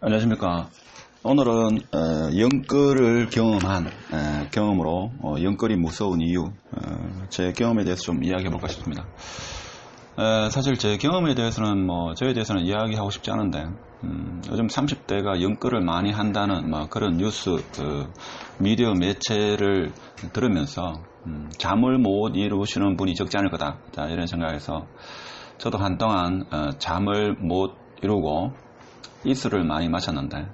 안녕하십니까. 오늘은 어, 영끌을 경험한 에, 경험으로 어, 영끌이 무서운 이유 어, 제 경험에 대해서 좀 이야기해 볼까 싶습니다. 에, 사실 제 경험에 대해서는 뭐 저에 대해서는 이야기하고 싶지 않은데 음, 요즘 30대가 영끌을 많이 한다는 뭐 그런 뉴스 그 미디어 매체를 들으면서 음, 잠을 못 이루시는 분이 적지 않을 거다 자, 이런 생각에서 저도 한동안 어, 잠을 못 이루고 이슬을 많이 마셨는데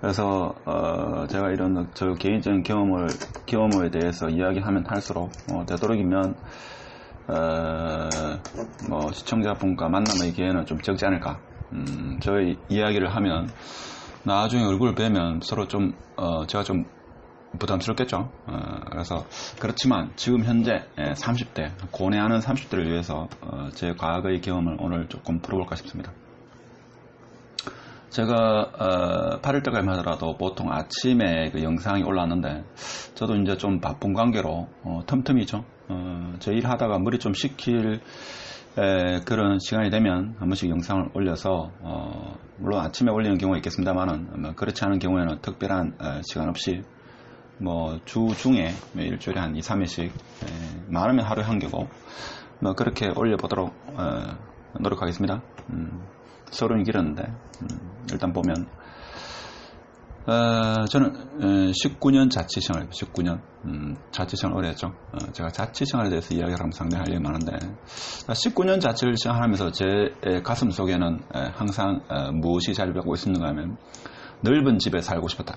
그래서 어, 제가 이런 저 개인적인 경험을 경험에 대해서 이야기하면 할수록 어, 되도록이면 어, 뭐 시청자분과 만남의 기회는 좀 적지 않을까. 음, 저희 이야기를 하면 나중에 얼굴 뵈면 서로 좀 어, 제가 좀 부담스럽겠죠. 어, 그래서 그렇지만 지금 현재 30대 고뇌하는 30대를 위해서 어, 제 과거의 경험을 오늘 조금 풀어볼까 싶습니다. 제가 어, 8일 때까지 하더라도 보통 아침에 그 영상이 올라왔는데 저도 이제 좀 바쁜 관계로 어, 틈틈이죠. 어, 저 일하다가 머리 좀 식힐 에, 그런 시간이 되면 한 번씩 영상을 올려서 어, 물론 아침에 올리는 경우가 있겠습니다만은 뭐 그렇지 않은 경우에는 특별한 에, 시간 없이 뭐 주 중에 뭐 일주일에 한 2, 3회씩 에, 많으면 하루에 한 개고 뭐 그렇게 올려보도록 에, 노력하겠습니다. 음. 서른이 길었는데 음, 일단 보면 어, 저는 19년 자취생활 19년 음, 자취생활 오래 했죠 어, 제가 자취생활에 대해서 이야기를 하면 상당히 할 일이 많은데 19년 자취를 시작하면서 제 가슴 속에는 항상 어, 무엇이 자리하고 있었는가 하면 넓은 집에 살고 싶었다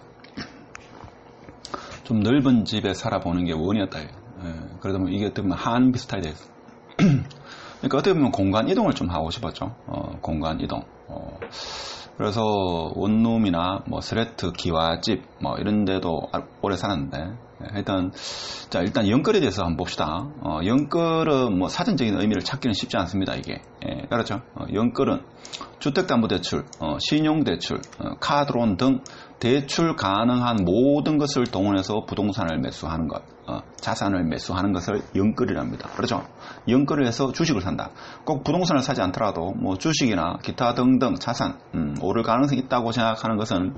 좀 넓은 집에 살아보는 게 원이었다 그러다 보면 이게 어떻게 보면 한 비슷하게 돼있어 그러니까 어떻게 보면 공간 이동을 좀 하고 싶었죠. 어, 공간 이동. 어, 그래서 원룸이나 뭐 스레트, 기와집 뭐 이런 데도 오래 살았는데 예, 하여튼 자 일단 연끌에 대해서 한번 봅시다. 어, 연끌은 뭐 사전적인 의미를 찾기는 쉽지 않습니다. 이게 예, 그렇죠. 어, 연끌은 주택담보대출, 어, 신용대출, 어, 카드론 등 대출 가능한 모든 것을 동원해서 부동산을 매수하는 것, 어, 자산을 매수하는 것을 연끌이랍니다. 그렇죠? 연끌을 해서 주식을 산다. 꼭 부동산을 사지 않더라도 뭐 주식이나 기타 등등 자산 음, 오를 가능성이 있다고 생각하는 것은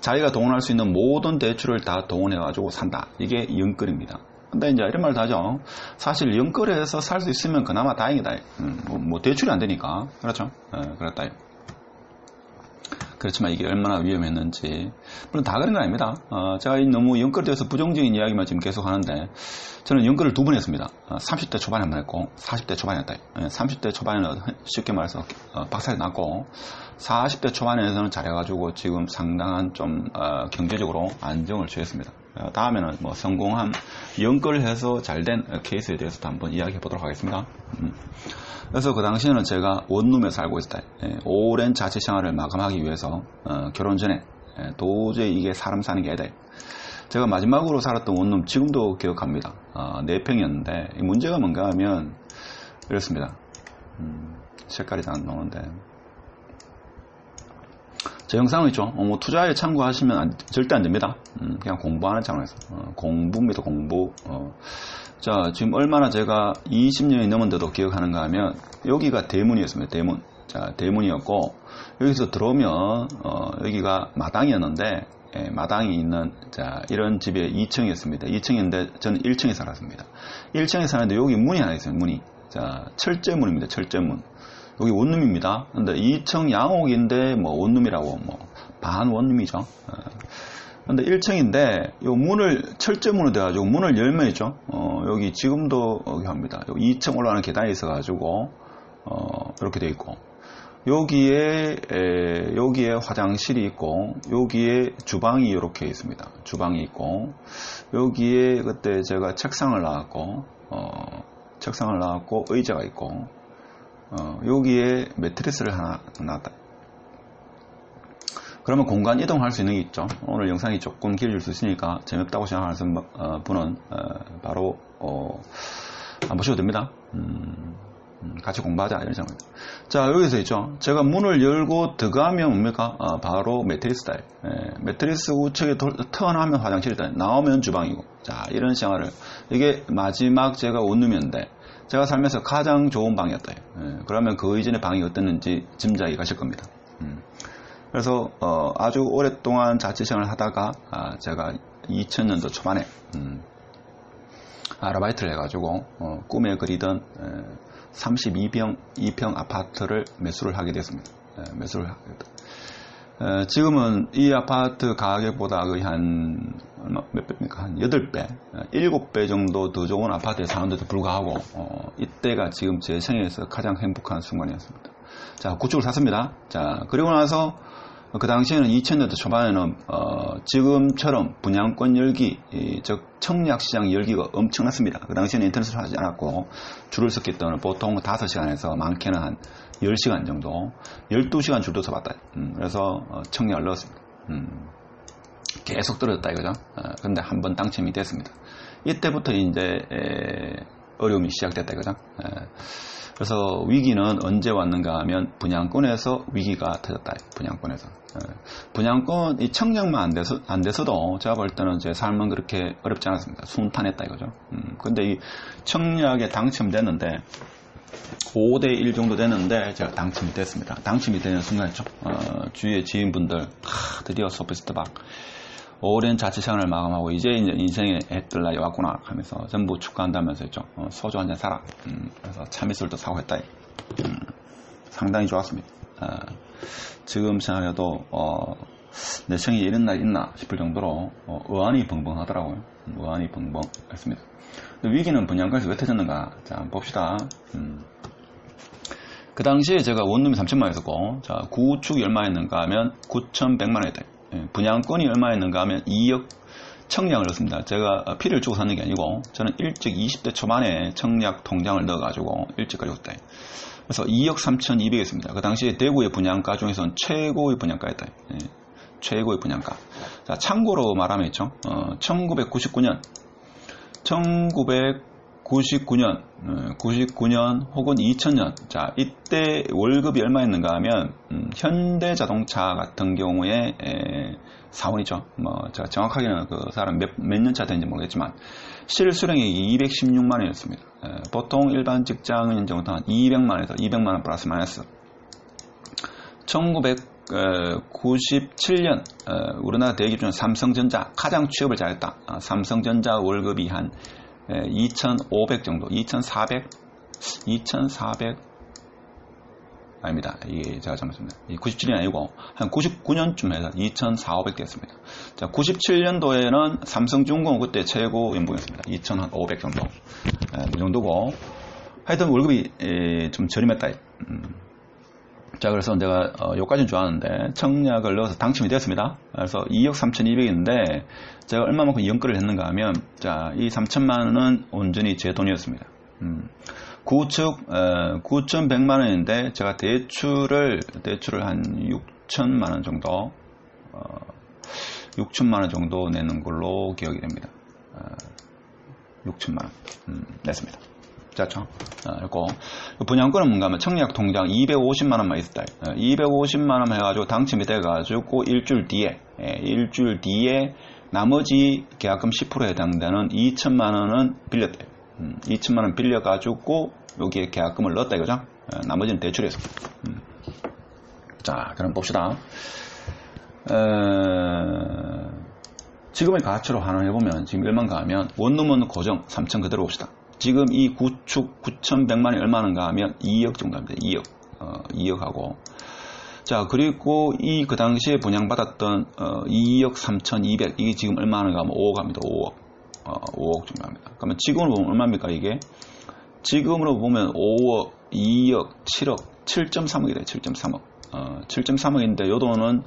자기가 동원할 수 있는 모든 대출을 다 동원해가지고 산다. 이게 연끌입니다. 근데 이제 이런 말도 하죠. 사실 연끌해서 살 수 있으면 그나마 다행이다. 음, 뭐, 뭐, 대출이 안 되니까. 그렇죠? 예, 그렇다. 그렇지만 이게 얼마나 위험했는지 물론 다 그런 건 아닙니다. 어, 제가 너무 대해서 부정적인 이야기만 지금 계속 하는데 저는 연끌을 두 번 했습니다. 어, 30대 초반에 한 번 했고 40대 초반이었다. 예, 30대 초반에는 쉽게 말해서 어, 박살이 났고 40대 초반에서는 잘해가지고 지금 상당한 좀 어, 경제적으로 안정을 취했습니다. 어, 다음에는 뭐 성공한 연끌해서 잘 된 케이스에 대해서도 한번 이야기해 보도록 하겠습니다. 음. 그래서 그 당시에는 제가 원룸에 살고 있었다. 예, 오랜 자취 생활을 마감하기 위해서 어, 결혼 전에 예, 도저히 이게 사람 사는 게 아니다. 제가 마지막으로 살았던 원룸 지금도 기억합니다. 어, 4평이었는데 문제가 뭔가 하면 이렇습니다. 음, 색깔이 잘안 나오는데 제 영상을 있죠. 어, 뭐 투자에 참고하시면 안, 절대 안 됩니다. 음, 그냥 공부하는 차원에서 어, 공부입니다. 공부. 어. 자 지금 얼마나 제가 20년이 넘은데도 기억하는가 하면 여기가 대문이었습니다. 대문. 자 대문이었고 여기서 들어오면 어, 여기가 마당이었는데 예, 마당이 있는 자 이런 집의 2층이었습니다. 2층인데 저는 1층에 살았습니다. 1층에 사는데 여기 문이 하나 있어요. 문이. 자 철제문입니다. 철제문. 여기 원룸입니다. 근데 2층 양옥인데 뭐 원룸이라고 뭐 반원룸이죠. 어. 근데 1층인데 요 문을 철제문으로 돼가지고 문을 열면 있죠. 어, 여기 지금도 여기 합니다. 2층 올라가는 계단이 있어가지고 어, 이렇게 돼 있고 여기에 에, 여기에 화장실이 있고 여기에 주방이 이렇게 있습니다. 주방이 있고 여기에 그때 제가 책상을 놔왔고 어, 책상을 놔왔고 의자가 있고 어, 여기에 매트리스를 하나 놨다. 그러면 공간 이동할 수 있는 게 있죠. 오늘 영상이 조금 길어질 수 있으니까 재밌다고 생각하는 어, 분은 어, 바로 어, 안 보셔도 됩니다. 음, 음, 같이 공부하자 이런 생각. 자 여기서 있죠. 제가 문을 열고 들어가면 뭡니까? 아, 바로 매트리스다. 예, 매트리스 우측에 턴하면 화장실이다. 나오면 주방이고. 자 이런 생활을 이게 마지막 제가 원룸이었는데 제가 살면서 가장 좋은 방이었다. 예, 그러면 그 이전의 방이 어땠는지 짐작이 가실 겁니다. 음. 그래서 어, 아주 오랫동안 자취생활을 하다가 아, 제가 2000년도 초반에 음, 아르바이트를 해가지고 어, 꿈에 그리던 32평 2평 아파트를 매수를 하게 됐습니다. 에, 매수를 하게 됐다. 지금은 이 아파트 가격보다 거의 한 얼마 몇 배입니까? 한 8배, 7배 정도 더 좋은 아파트에 사는데도 불구하고 어, 이때가 지금 제 생애에서 가장 행복한 순간이었습니다. 자, 구축을 샀습니다. 자, 그리고 나서 그 당시에는 2000년대 초반에는 어, 지금처럼 분양권 열기, 즉 청약 시장 열기가 엄청났습니다. 그 당시에는 인터넷을 하지 않았고 줄을 섰기 때문에 보통 5시간에서 많게는 한 10시간 정도, 12시간 줄도 서봤다. 음, 그래서 어, 청약을 넣었습니다. 음, 계속 떨어졌다 이거죠. 어, 근데 한 번 당첨이 됐습니다. 이때부터 이제 에, 어려움이 시작됐다 이거죠. 에, 그래서 위기는 언제 왔는가 하면 분양권에서 위기가 터졌다. 분양권에서. 예. 분양권, 이 청약만 안 돼서, 안 돼서도 제가 볼 때는 제 삶은 그렇게 어렵지 않았습니다. 순탄했다 이거죠. 음, 근데 이 청약에 당첨됐는데, 5대1 정도 됐는데 제가 당첨이 됐습니다. 당첨이 되는 순간이죠. 어, 주위의 지인분들, 하, 드디어 소피스트박. 오랜 자취 생활을 마감하고 이제 인생의 애뜰 날이 왔구나 하면서 전부 축하한다면서 했죠. 어, 소주 한 잔 사라. 음, 그래서 참이슬도 사고 했다. 음, 상당히 좋았습니다. 어, 지금 생각해도 어, 내 생에 이런 날이 있나 싶을 정도로 어, 의안이 벙벙하더라고요. 의안이 벙벙했습니다. 위기는 분양가에서 왜 터졌는가? 자, 봅시다. 음. 그 당시에 제가 원룸이 3천만 원이었고, 자, 구축이 얼마였는가 하면 9,100만 원이었다. 예, 분양권이 얼마였는가 하면 2억 청약을 넣습니다. 제가 피를 주고 샀는 게 아니고 저는 일찍 20대 초반에 청약 통장을 넣어가지고 일찍 가져왔다. 그래서 2억 3,200이었습니다. 그 당시에 대구의 분양가 중에서는 최고의 분양가였다. 예, 최고의 분양가. 자, 참고로 말하면 있죠. 어, 1999년 1900 99년, 99년 혹은 2000년, 자 이때 월급이 얼마였는가 하면 음, 현대 자동차 같은 경우에 에, 사원이죠. 뭐 제가 정확하게는 그 사람 몇 몇 년 차 된지 모르겠지만 실수령액이 216만 원이었습니다. 에, 보통 일반 직장인 정도 한 200만 원에서 200만 원 플러스 마이너스. 1997년 우리나라 대기업 중 삼성전자 가장 취업을 잘했다. 아, 삼성전자 월급이 한 2,500 정도, 2,400, 2,400 아닙니다. 이게 제가 잘못했습니다. 97년이 아니고 한 99년쯤 해서 2,400 됐습니다. 자, 97년도에는 삼성중공 그때 최고 연봉이었습니다. 2,500 정도. 에, 이 정도고 하여튼 월급이 에, 좀 저렴했다. 음. 자, 그래서 내가 어, 요까지는 좋았는데 청약을 넣어서 당첨이 되었습니다. 그래서 2억 3,200인데 제가 얼마만큼 연끌을 했는가 하면 자, 이 3천만 원은 온전히 제 돈이었습니다. 음, 구축 어, 9,100만 원인데 제가 대출을 대출을 한 6천만 원 정도 어, 6천만 원 정도 내는 걸로 기억이 됩니다. 어, 6천만 원 음, 냈습니다. 자죠. 어, 그리고 분양권은 뭔가 하면 청약 통장 250만 원만 있었다. 250만 어, 원 해가지고 당첨이 돼가지고 일주일 뒤에 예, 일주일 뒤에 나머지 계약금 10% 해당되는 2천만 원은 빌렸대. 2천만 음, 원 빌려가지고 여기에 계약금을 넣었다 이거죠. 어, 나머지는 대출해서. 음. 자, 그럼 봅시다. 에... 지금의 가치로 환원해보면 지금 1만 가하면 원룸은 고정 3천 그대로 봅시다. 지금 이 구축 9,100만이 얼마인가 하면 2억 정도 합니다. 2억. 어, 2억하고. 자, 그리고 이 그 당시에 분양받았던 어, 2억 3,200 이게 지금 얼마인가 하면 5억 합니다. 5억. 어, 5억 정도 합니다. 그러면 지금으로 보면 얼마입니까 이게? 지금으로 보면 5억, 2억, 7억, 7.3억이 돼요. 7.3억. 어, 7.3억인데 요 돈은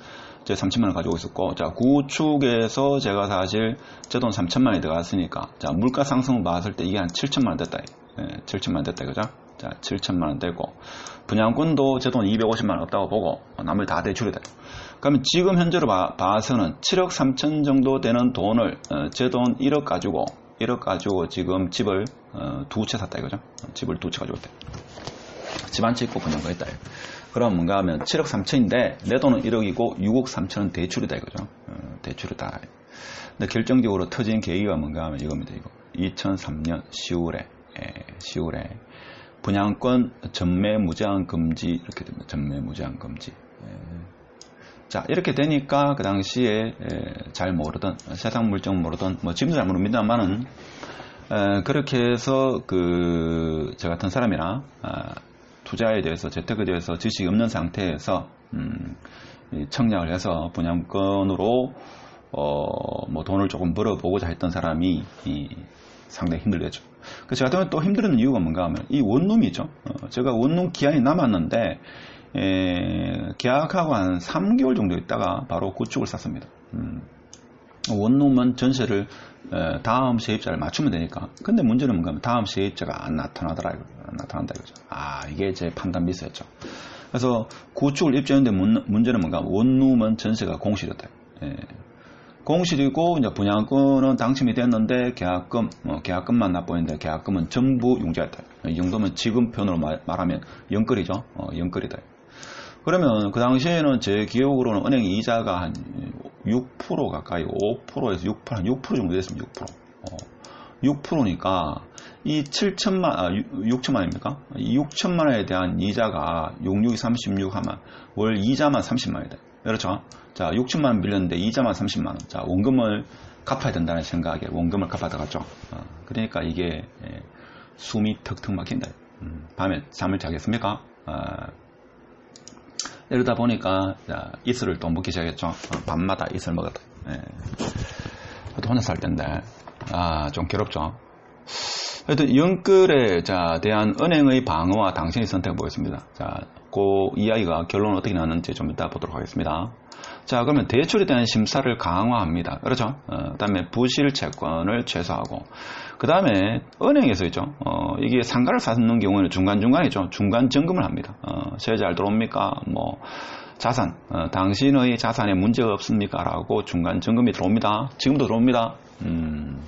제 3천만 원 가지고 있었고 자 구축에서 제가 사실 제 돈 3천만 원이 들어갔으니까 자 물가 상승을 봤을 때 이게 한 7천만 원 됐다. 예, 7천만 원 됐다. 그죠? 자 7천만 원 되고 분양권도 제 돈 250만 원 없다고 보고 나머지 다 대출이다 그러면 지금 현재로 봐, 봐서는 7억 3천 정도 되는 돈을 어, 제돈 1억 가지고 1억 가지고 지금 집을 어, 두채 샀다. 이거죠? 집을 두 채 가지고 있다. 집 한 채 있고 분양권 있다 그럼 뭔가 하면 7억 3천인데 내 돈은 1억이고 6억 3천은 대출이다 이거죠. 어, 대출이다. 근데 결정적으로 터진 계기가 뭔가 하면 이겁니다. 이거 2003년 10월에 예, 10월에 분양권 전매 무제한 금지 이렇게 됩니다. 전매 무제한 금지. 예. 자 이렇게 되니까 그 당시에 잘 모르던 세상 물정 모르던 뭐 지금도 잘 모릅니다만은 그렇게 해서 그 저 같은 사람이나 아, 투자에 대해서 재테크에 대해서 지식이 없는 상태에서 음, 청약을 해서 분양권으로 어, 뭐 돈을 조금 벌어보고자 했던 사람이 상당히 힘들겠죠. 그 제가 때문에 또 힘든 이유가 뭔가 하면 이 원룸이죠. 어, 제가 원룸 기한이 남았는데 에, 계약하고 한 3개월 정도 있다가 바로 구축을 샀습니다. 음, 원룸은 전세를 에, 다음 세입자를 맞추면 되니까. 근데 문제는 뭔가 하면 다음 세입자가 안 나타나더라 안 나타난다 이거죠. 아 이게 제 판단 미스였죠. 그래서 구축을 입주했는데 문, 제는 뭔가 원룸은 전세가 공실이었다. 예. 공실이고 이제 분양권은 당첨이 됐는데 계약금 어, 계약금만 납부했는데 계약금은 전부 융자였다. 이 정도면 지금 편으로 말, 하면 영끌이죠. 어, 영끌이다. 그러면 그 당시에는 제 기억으로는 은행 이자가 한 6% 가까이 5%에서 6%, 한 6% 정도 됐습니다. 6%. 어, 6%니까 이 7천만, 아, 6천만입니까? 이 6천만 원에 대한 이자가 66이 36 하면 월 이자만 30만 원이다. 그렇죠? 자, 6천만 원 빌렸는데 이자만 30만 원. 자, 원금을 갚아야 된다는 생각에 원금을 갚아 들어갔죠. 어, 그러니까 이게 예, 숨이 턱턱 막힌다. 음, 밤에 잠을 자겠습니까? 어, 이러다 보니까 자, 이슬을 또 먹기 시작했죠. 어, 밤마다 이슬 먹었다. 예. 또 혼자 살 텐데 아, 좀 괴롭죠. 하여튼 영끌에 자, 대한 은행의 방어와 당신의 선택을 보겠습니다. 자, 그 이야기가 결론은 어떻게 나왔는지 좀 이따 보도록 하겠습니다. 자, 그러면 대출에 대한 심사를 강화합니다. 그렇죠? 어, 그 다음에 부실 채권을 최소화하고, 그 다음에 은행에서 있죠. 어, 이게 상가를 사는 경우에는 중간중간이죠. 중간 점검을 합니다. 어, 세잘 들어옵니까? 뭐, 자산, 어, 당신의 자산에 문제가 없습니까? 라고 중간 점검이 들어옵니다. 지금도 들어옵니다. 음.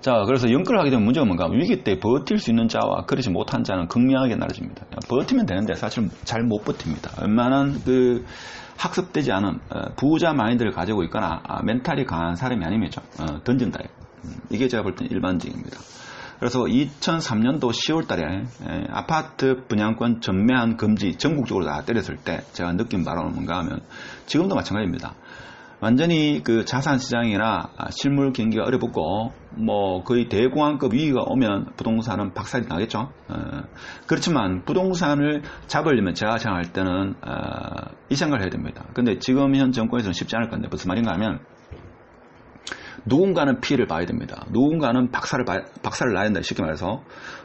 자, 그래서 연끌을 하게 되면 문제가 뭔가 위기 때 버틸 수 있는 자와 그렇지 못한 자는 극명하게 나눠집니다. 버티면 되는데 사실 잘 못 버팁니다. 웬만한 그 학습되지 않은 어, 부자 마인드를 가지고 있거나 아, 멘탈이 강한 사람이 아니면 어, 던진다. 음, 이게 제가 볼 때는 일반적입니다. 그래서 2003년도 10월 달에 아파트 분양권 전매한 금지 전국적으로 다 때렸을 때 제가 느낀 바로는 뭔가 하면 지금도 마찬가지입니다. 완전히 그 자산 시장이나 실물 경기가 어렵고 뭐 거의 대공황급 위기가 오면 부동산은 박살이 나겠죠. 어, 그렇지만 부동산을 잡으려면 제가 생각할 때는 어, 이 생각을 해야 됩니다. 근데 지금 현 정권에서는 쉽지 않을 건데 무슨 말인가 하면 누군가는 피해를 봐야 됩니다. 누군가는 박살을 박살을 나야 된다. 쉽게 말해서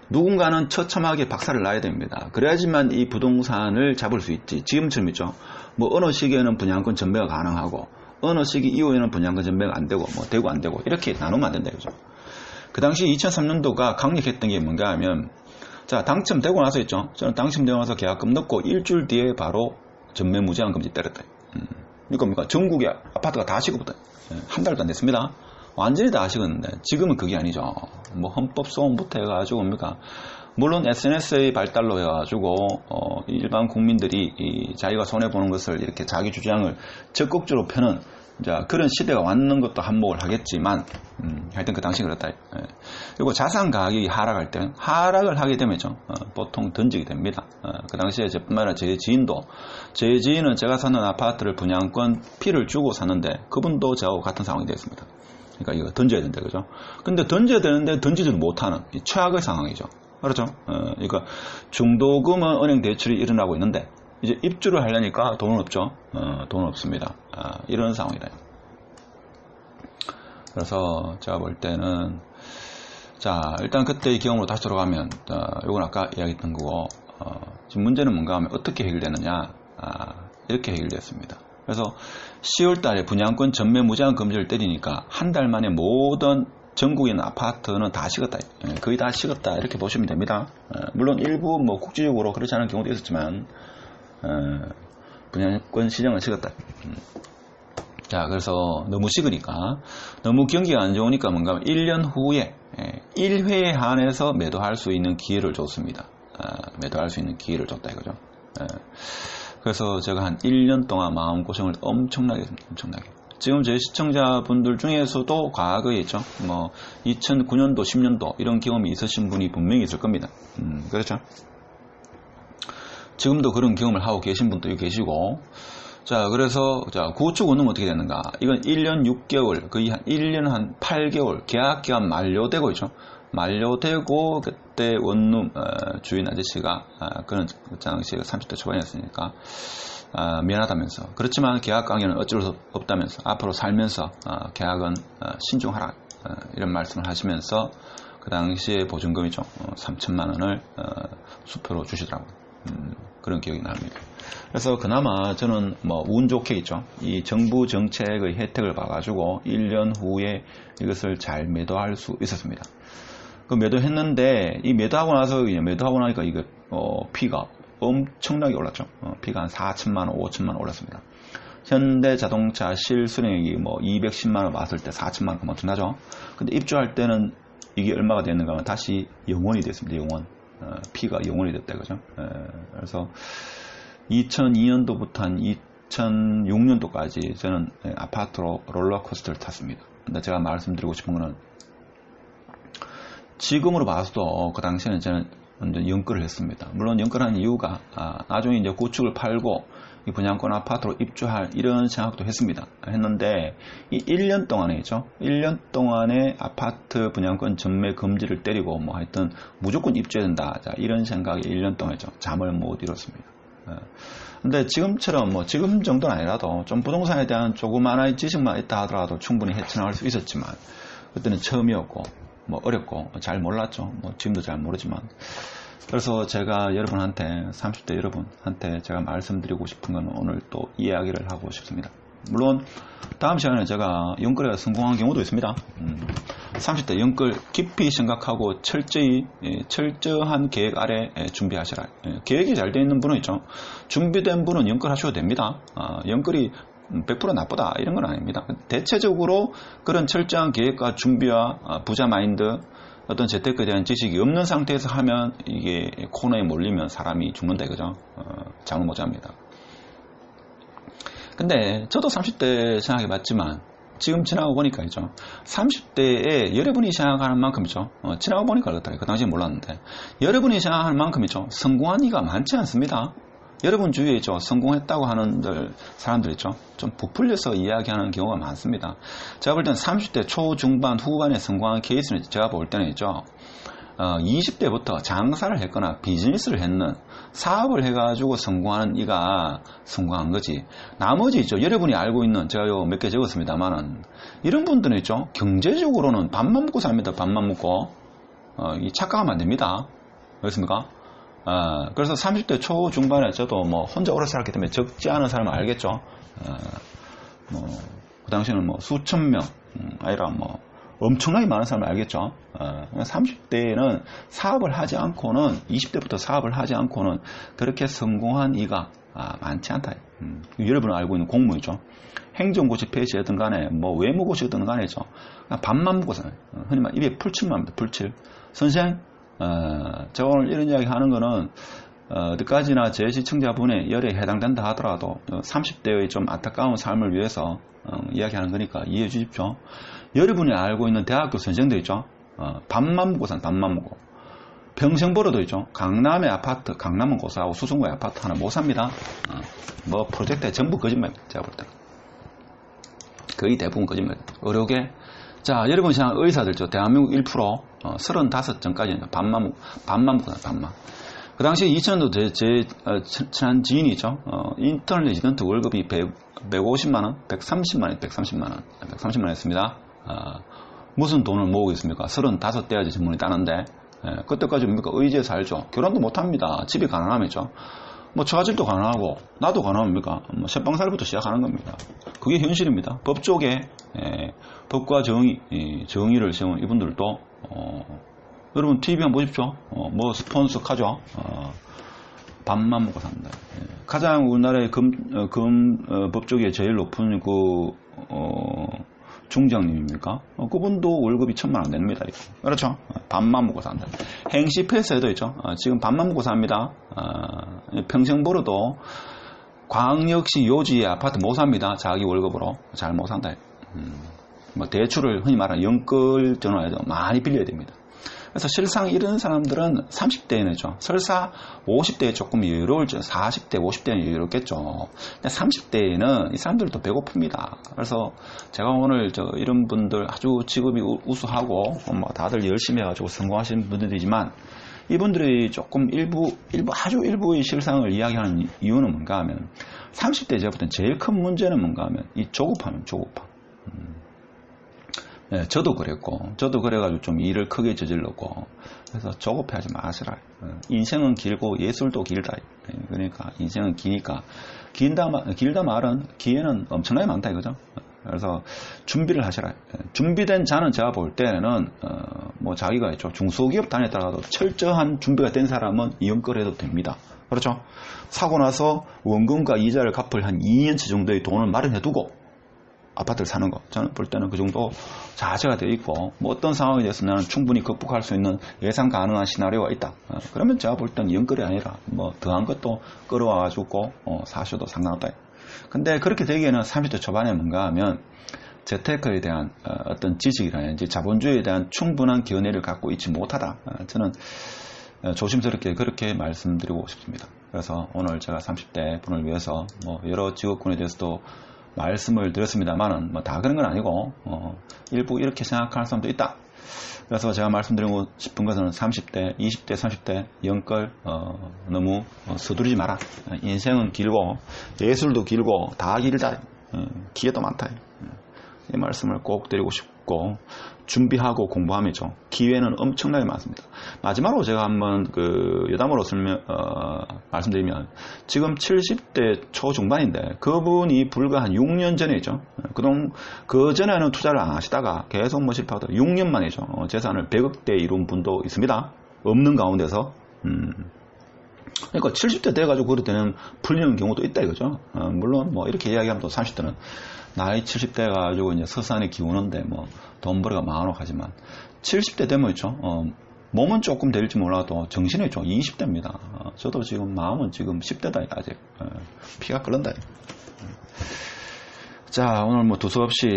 누군가는 처참하게 박살을 나야 됩니다. 그래야지만 이 부동산을 잡을 수 있지. 지금처럼 있죠. 뭐 어느 시기에는 분양권 전매가 가능하고 어느 시기 이후에는 분양권 전매가 안 되고 뭐 되고 안 되고 이렇게 나누면 안 된다 이거죠. 그 당시 2003년도가 강력했던 게 뭔가 하면 자 당첨되고 나서 있죠. 저는 당첨되고 나서 계약금 넣고 일주일 뒤에 바로 전매 무제한 금지 때렸다. 음. 그러니까 뭡니까 전국에 아파트가 다 식었다. 예, 한 달도 안 됐습니다. 완전히 다 식었는데 지금은 그게 아니죠. 뭐 헌법 소원부터 해가지고 뭡니까 물론 SNS의 발달로 해가지고 어, 일반 국민들이 자기가 손해 보는 것을 이렇게 자기 주장을 적극적으로 펴는 자, 그런 시대가 왔는 것도 한몫을 하겠지만, 음, 하여튼 그 당시 그렇다. 예. 그리고 자산 가격이 하락할 때, 하락을 하게 되면죠, 어, 보통 던지게 됩니다. 어, 그 당시에 제뿐만 아니라 제 지인도, 제 지인은 제가 사는 아파트를 분양권 피를 주고 샀는데, 그분도 저하고 같은 상황이 됐습니다. 그러니까 이거 던져야 된다, 그죠? 근데 던져야 되는데 던지지도 못하는 최악의 상황이죠. 그렇죠? 어, 그러니까 중도금은 은행 대출이 일어나고 있는데 이제 입주를 하려니까 돈은 없죠. 어, 돈은 없습니다. 아, 이런 상황이다. 그래서 제가 볼 때는 자 일단 그때의 경험으로 다시 돌아가면 어, 이건 아까 이야기했던 거고 어, 지금 문제는 뭔가 하면 어떻게 해결되느냐 아, 이렇게 해결됐습니다. 그래서 10월 달에 분양권 전매 무제한 금지를 때리니까 한 달 만에 모든 있는 아파트는 다 식었다. 예, 거의 다 식었다. 이렇게 보시면 됩니다. 예, 물론 일부 뭐 국지적으로 그렇지 않은 경우도 있었지만 어, 분양권 시장은 식었다. 음. 자, 그래서 너무 식으니까 너무 경기가 안 좋으니까 뭔가 1년 후에 1회에 예, 한해서 매도할 수 있는 기회를 줬습니다. 아, 매도할 수 있는 기회를 줬다 이거죠. 그래서 제가 한 1년 동안 마음고생을 엄청나게. 엄청나게. 지금 제 시청자분들 중에서도 과거에 있죠. 뭐 2009년도, 10년도 이런 경험이 있으신 분이 분명히 있을 겁니다. 음, 그렇죠. 지금도 그런 경험을 하고 계신 분도 계시고 자, 그래서, 자, 구축 원룸 어떻게 되는가? 이건 1년 6개월, 거의 한 1년 한 8개월, 계약 기간 만료되고 있죠. 만료되고, 그때 원룸, 어, 주인 아저씨가, 아, 그런, 그 당시에 30대 초반이었으니까, 아, 미안하다면서. 그렇지만 계약 관계는 어쩔 수 없다면서. 앞으로 살면서, 어, 계약은 어, 신중하라. 어, 이런 말씀을 하시면서, 그 당시에 보증금이죠. 어, 3천만 원을, 어, 수표로 주시더라고요. 음, 그런 기억이 납니다. 그래서 그나마 저는 뭐 운 좋게 있죠. 이 정부 정책의 혜택을 봐가지고 1년 후에 이것을 잘 매도할 수 있었습니다. 그 매도했는데 이 매도하고 나서 매도하고 나니까 이거 어, 피가 엄청나게 올랐죠. 어, 피가 한 4천만 원, 5천만 원 올랐습니다. 현대 자동차 실수령액이 뭐 210만 원 왔을 때 4천만 원 엄청나죠. 근데 입주할 때는 이게 얼마가 됐는가 하면 다시 영원이 됐습니다. 영원. 어, 피가 영원이 됐다 그죠. 에, 그래서 2002년도부터 한 2006년도까지 저는 아파트로 롤러코스터를 탔습니다. 근데 제가 말씀드리고 싶은 거는 지금으로 봐서도 그 당시에는 저는 연끌을 했습니다. 물론 연끌한 이유가 아, 나중에 이제 구축을 팔고 이 분양권 아파트로 입주할 이런 생각도 했습니다. 했는데 이 1년 동안에죠. 1년 동안에 아파트 분양권 전매 금지를 때리고 뭐 하여튼 무조건 입주해야 된다. 자, 이런 생각에 1년 동안죠. 잠을 못 이뤘습니다. 예. 근데 지금처럼 뭐 지금 정도는 아니라도 좀 부동산에 대한 조그마한 지식만 있다 하더라도 충분히 헤쳐나갈 수 있었지만 그때는 처음이었고 뭐 어렵고 잘 몰랐죠. 뭐 지금도 잘 모르지만 그래서 제가 여러분한테 30대 여러분한테 제가 말씀드리고 싶은 건 오늘 또 이야기를 하고 싶습니다. 물론 다음 시간에 제가 연끌에 성공한 경우도 있습니다. 음, 30대 연끌 깊이 생각하고 철저히 예, 철저한 계획 아래 예, 준비하시라. 예, 계획이 잘 되어 있는 분은 있죠. 준비된 분은 연끌 하셔도 됩니다. 아, 연끌이 100% 나쁘다 이런 건 아닙니다. 대체적으로 그런 철저한 계획과 준비와 아, 부자 마인드 어떤 재테크에 대한 지식이 없는 상태에서 하면 이게 코너에 몰리면 사람이 죽는다 이거죠. 어, 잠을 못 잡니다. 근데 저도 30대 생각해 봤지만 지금 지나고 보니까 있죠. 30대에 여러분이 생각하는 만큼이죠. 어, 지나고 보니까 그렇다. 그 당시에 몰랐는데 여러분이 생각하는 만큼이죠. 성공한 이가 많지 않습니다. 여러분 주위에 있죠. 성공했다고 하는 사람들 있죠. 좀 부풀려서 이야기하는 경우가 많습니다. 제가 볼 때는 30대 초 중반 후반에 성공한 케이스는 제가 볼 때는 있죠. 어, 20대부터 장사를 했거나 비즈니스를 했는 사업을 해가지고 성공하는 이가 성공한 거지. 나머지 있죠. 여러분이 알고 있는 제가 요 몇 개 적었습니다만은 이런 분들은 있죠. 경제적으로는 밥만 먹고 삽니다. 밥만 먹고 어, 이 착각하면 안 됩니다. 그렇습니까? 어, 그래서 30대 초 중반에 저도 뭐 혼자 오래 살았기 때문에 적지 않은 사람은 알겠죠. 어, 뭐, 그 당시에는 뭐 수천 명, 음, 아니라 뭐 엄청나게 많은 사람을 알겠죠. 어, 30대에는 사업을 하지 않고는 20대부터 사업을 하지 않고는 그렇게 성공한 이가 아, 많지 않다. 음, 여러분은 알고 있는 공무이죠. 행정고시 폐지든 간에 뭐 외무고시든 간에죠. 밥만 먹고 사요. 흔히 말 입에 풀칠만. 풀칠. 선생 어, 제가 오늘 이런 이야기 하는 거는 어, 어디까지나 제 시청자분의 열에 해당된다 하더라도 30대의 좀 안타까운 삶을 위해서 어, 이야기하는 거니까 이해해 주십시오. 여러분이 알고 있는 대학교 선생들 있죠. 어, 밥만 먹고 산 밥만 먹고 평생 벌어도 있죠. 강남의 아파트, 강남은 고사하고 수성구의 아파트 하나 못 삽니다. 어, 뭐 프로젝트에 전부 거짓말입니다. 제가 볼 때. 거의 대부분 거짓말. 의료계. 자, 여러분 생각 의사들 죠 대한민국 1% 어, 35전까지는 반만, 반만 보다, 반만. 그 당시 2000년도 제, 제 어, 친한 지인이죠. 어, 인터넷 레지던트 월급이 100, 150만원, 130만원, 130만원, 130만원 했습니다. 어, 무슨 돈을 모으고 있습니까? 35대야지 전문이 따는데, 예, 그때까지 뭡니까? 의지에 살죠. 결혼도 못합니다. 집이 가난함이죠. 뭐 저아질도 가능하고 나도 가능합니까? 뭐 새빵살부터 시작하는 겁니다. 그게 현실입니다. 법 쪽에 예, 법과 정의, 예, 정의를 세운 이분들도 어, 여러분 TV 한번 보십시오. 어, 뭐 스폰서 카죠. 어, 밥만 먹고 삽니다. 예. 가장 우리나라의 금, 어, 금 어, 법조계 제일 높은 그 어, 중장님입니까? 어, 그분도 월급이 천만 원 냅니다. 이거. 그렇죠? 밥만 먹고 산다. 행시 패스에도 있죠. 어, 지금 밥만 먹고 삽니다. 어, 평생 벌어도 광역시 요지의 아파트 못 삽니다. 자기 월급으로 잘 못 산다. 음, 뭐 대출을 흔히 말하는 연끌 전화에도 많이 빌려야 됩니다. 그래서 실상 이런 사람들은 30대에는죠. 설사 50대에 조금 여유로울지 40대, 50대는 여유롭겠죠. 근데 30대에는 이 사람들도 배고픕니다. 그래서 제가 오늘 저 이런 분들 아주 직업이 우- 우수하고 뭐 다들 열심히 해가지고 성공하시는 분들이지만 이분들이 조금 일부, 일부, 아주 일부의 실상을 이야기하는 이유는 뭔가 하면 30대 제가 볼땐 제일 큰 문제는 뭔가 하면 이 조급함이에요, 조급함. 음. 네, 저도 그랬고, 저도 그래가지고 좀 일을 크게 저질렀고, 그래서 조급해하지 마시라. 어, 인생은 길고 예술도 길다. 네, 그러니까 인생은 기니까 마- 길다 말은 기회는 엄청나게 많다 이거죠. 그래서 준비를 하시라. 예, 준비된 자는 제가 볼 때는 어, 뭐 자기가 있죠. 중소기업 다녔다가도 철저한 준비가 된 사람은 이연걸 해도 됩니다. 그렇죠? 사고 나서 원금과 이자를 갚을 한 2년치 정도의 돈을 마련해 두고 아파트를 사는 거. 저는 볼 때는 그 정도 자세가 되어 있고, 뭐 어떤 대해서 나는 충분히 극복할 수 있는 예상 가능한 시나리오가 있다. 어, 그러면 제가 볼 때는 연끌이 아니라, 뭐, 더한 것도 끌어와 가지고, 어, 사셔도 상관없다. 근데 그렇게 되기에는 30대 초반에 뭔가 하면, 재테크에 대한 어, 떤 지식이라든지 자본주의에 대한 충분한 견해를 갖고 있지 못하다. 어, 저는 어, 조심스럽게 그렇게 말씀드리고 싶습니다. 그래서 오늘 제가 30대 분을 위해서 뭐 여러 직업군에 대해서도 말씀을 드렸습니다만은 뭐 다 그런 건 아니고 어, 일부 이렇게 생각하는 사람도 있다. 그래서 제가 말씀드리고 싶은 것은 30대, 20대, 30대 연끌 어, 너무 어, 서두르지 마라. 어, 인생은 길고 예술도 길고 다 길다. 어, 기회도 많다. 어, 이 말씀을 꼭 드리고 싶고 준비하고 공부함이죠. 기회는 엄청나게 많습니다. 마지막으로 제가 한번 그 여담으로 설명 어, 말씀드리면 지금 70대 초중반인데 그분이 불과 한 6년 전이죠. 그동 그 전에는 투자를 안 하시다가 계속 뭐 실패하다 6년 만이죠. 어, 재산을 100억대 이룬 분도 있습니다. 없는 가운데서 음. 그러니까 70대 돼가지고 그럴 때는 풀리는 경우도 있다 이거죠. 어, 물론 뭐 이렇게 이야기하면 또 30대는 나이 70대 가지고 이제 서산에 기우는데 뭐 돈 벌이가 많어 하지만 70대 되면 있죠. 어, 몸은 조금 될지 몰라도 정신이 좀 20대입니다. 어, 저도 지금 마음은 지금 10대다 아직 어, 피가 끓는다. 자 오늘 뭐 두서없이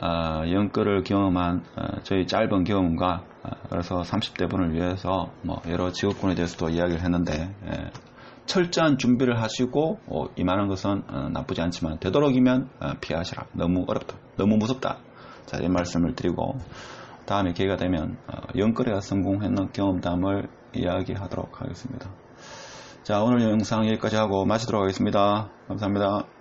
어, 연끌을 경험한 어, 저희 짧은 경험과 어, 그래서 30대 분을 위해서 뭐 여러 직업군에 대해서도 이야기를 했는데 예, 철저한 준비를 하시고 어, 임하는 것은 어, 나쁘지 않지만 되도록이면 어, 피하시라. 너무 어렵다. 너무 무섭다. 자, 이 말씀을 드리고 다음에 기회가 되면 어, 연끌에 성공했는 경험담을 이야기하도록 하겠습니다. 자, 오늘 영상 여기까지 하고 마치도록 하겠습니다. 감사합니다.